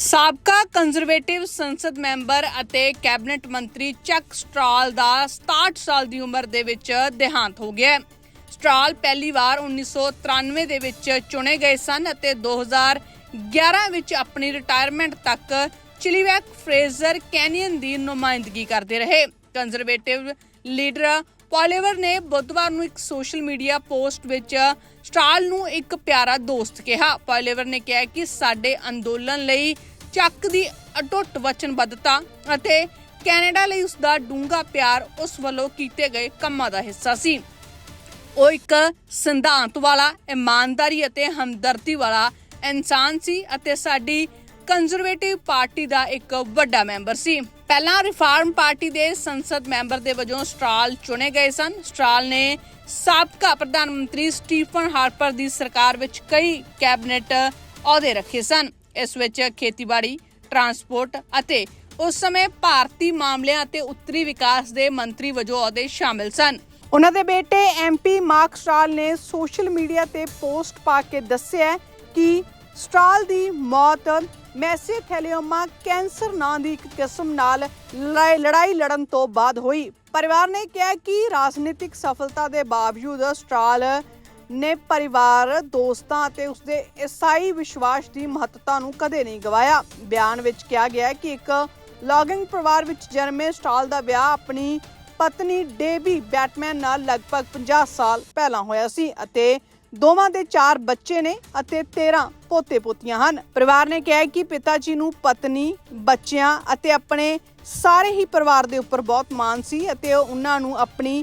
ਸਾਬਕਾ ਕੰਜ਼ਰਵੇਟਿਵ ਸੰਸਦ ਮੈਂਬਰ ਅਤੇ ਕੈਬਨਿਟ ਮੰਤਰੀ ਚੱਕ ਸਟਰਾਲ ਦਾ 67 ਸਾਲ ਦੀ ਉਮਰ ਦੇ ਵਿੱਚ ਦੇਹਾਂਤ ਹੋ ਗਿਆ ਹੈ। ਸਟਰਾਲ ਪਹਿਲੀ ਵਾਰ 1993 ਦੇ ਵਿੱਚ ਚੁਣੇ ਗਏ ਸਨ ਅਤੇ 2011 ਵਿੱਚ ਆਪਣੀ ਰਿਟਾਇਰਮੈਂਟ ਤੱਕ ਚਿਲੀਵੈਕ ਫਰੇਜ਼ਰ ਕੈਨੀਅਨ ਦੀ ਨੁਮਾਇੰਦਗੀ ਕਰਦੇ ਰਹੇ। ਕੰਜ਼ਰਵੇਟਿਵ ਲੀਡਰ ਪੋਲੀਵਰ ਨੇ ਬੁੱਧਵਾਰ ਨੂੰ ਇੱਕ ਸੋਸ਼ਲ ਮੀਡੀਆ ਪੋਸਟ ਵਿੱਚ ਸਟਰਾਲ ਨੂੰ ਇੱਕ ਪਿਆਰਾ ਦੋਸਤ ਕਿਹਾ। ਪੋਲੀਵਰ ਨੇ ਕਿਹਾ ਕਿ ਸਾਡੇ ਅੰਦੋਲਨ ਲਈ ਚੱਕ ਦੀ ਅਟੁੱਟ ਵਚਨਬੱਧਤਾ ਅਤੇ ਕੈਨੇਡਾ ਲਈ ਉਸ ਦਾ ਡੂੰਘਾ ਪਿਆਰ ਉਸ ਵੱਲੋਂ ਕੀਤੇ ਗਏ ਕੰਮਾਂ ਦਾ ਹਿੱਸਾ ਸੀ। ਉਹ ਇੱਕ ਸਿਧਾਂਤ ਵਾਲਾ, ਇਮਾਨਦਾਰੀ ਅਤੇ ਹਮਦਰਦੀ ਵਾਲਾ ਇਨਸਾਨ ਸੀ ਅਤੇ ਸਾਡੀ ਕੰਜ਼ਰਵੇਟਿਵ ਪਾਰਟੀ ਦਾ ਇੱਕ ਵੱਡਾ ਮੈਂਬਰ ਸੀ। ਪਹਿਲਾਂ ਰਿਫਾਰਮ ਪਾਰਟੀ ਦੇ ਸੰਸਦ ਮੈਂਬਰ ਦੇ ਵਜੋਂ ਸਟ੍ਰਾਲ ਚੁਣੇ ਗਏ ਸਨ। ਸਟ੍ਰਾਲ ਨੇ ਸਾਬਕਾ ਪ੍ਰਧਾਨ ਮੰਤਰੀ ਸਟੀਫਨ ਹਾਰਪਰ ਦੀ ਸਰਕਾਰ ਵਿੱਚ ਕਈ ਕੈਬਨਿਟ ਅਹੁਦੇ ਰੱਖੇ ਸਨ। ਇਸ ਵਿੱਚ ਖੇਤੀਬਾੜੀ ਟਰਾਂਸਪੋਰਟ ਅਤੇ ਉਸ ਸਮੇਂ ਭਾਰਤੀ ਮਾਮਲਿਆਂ ਅਤੇ ਉੱਤਰੀ ਵਿਕਾਸ ਦੇ ਮੰਤਰੀ ਵਜੋਂ ਅਹੁਦੇ ਸ਼ਾਮਿਲ ਸਨ। ਉਹਨਾਂ ਦੇ ਬੇਟੇ ਐਮਪੀ ਮਾਰਕ ਸਟਰਾਲ ਨੇ ਸੋਸ਼ਲ ਮੀਡੀਆ ਤੇ ਪੋਸਟ ਪਾ ਕੇ ਦੱਸਿਆ ਕਿ ਸਟਰਾਲ ਦੀ ਮੌਤ ਮੈਸੇਥੈਲੀਓਮਾ ਕੈਂਸਰ ਨਾਂ ਦੀ ਇੱਕ ਕਿਸਮ ਨਾਲ ਲੜਾਈ ਲੜਨ ਤੋਂ ਬਾਅਦ ਹੋਈ। ਪਰਿਵਾਰ ਨੇ ਕਿਹਾ ਕਿ ਰਾਜਨੀਤਿਕ ਸਫਲਤਾ ਦੇ ਬਾਵਜੂਦ ਸਟਰਾਲ ਨੇ ਪਰਿਵਾਰ, ਦੋਸਤਾਂ ਅਤੇ ਉਸਦੇ ਈਸਾਈ ਵਿਸ਼ਵਾਸ ਦੀ ਮਹੱਤਤਾ ਨੂੰ ਕਦੇ ਨਹੀਂ ਗਵਾਇਆ। ਬਿਆਨ ਵਿੱਚ ਕਿਹਾ ਗਿਆ ਹੈ ਕਿ ਇੱਕ ਲੌਗਿੰਗ ਪਰਿਵਾਰ ਵਿੱਚ ਜਨਮੇ ਸਟਾਲ ਦਾ ਵਿਆਹ ਆਪਣੀ ਪਤਨੀ ਡੇਬੀ ਬੈਟਮੈਨ ਨਾਲ ਲਗਭਗ 50 ਸਾਲ ਪਹਿਲਾਂ ਹੋਇਆ ਸੀ ਅਤੇ ਦੋਵਾਂ ਦੇ 4 ਬੱਚੇ ਨੇ ਅਤੇ 13 ਪੋਤੇ ਪੋਤੀਆਂ ਹਨ। ਪਰਿਵਾਰ ਨੇ ਕਿਹਾ ਕਿ ਪਿਤਾ ਜੀ ਨੂੰ ਪਤਨੀ, ਬੱਚਿਆਂ ਅਤੇ ਆਪਣੇ ਸਾਰੇ ਹੀ ਪਰਿਵਾਰ ਦੇ ਉੱਪਰ ਬਹੁਤ ਮਾਣ ਸੀ ਅਤੇ ਉਹ ਉਹਨਾਂ ਨੂੰ ਆਪਣੀ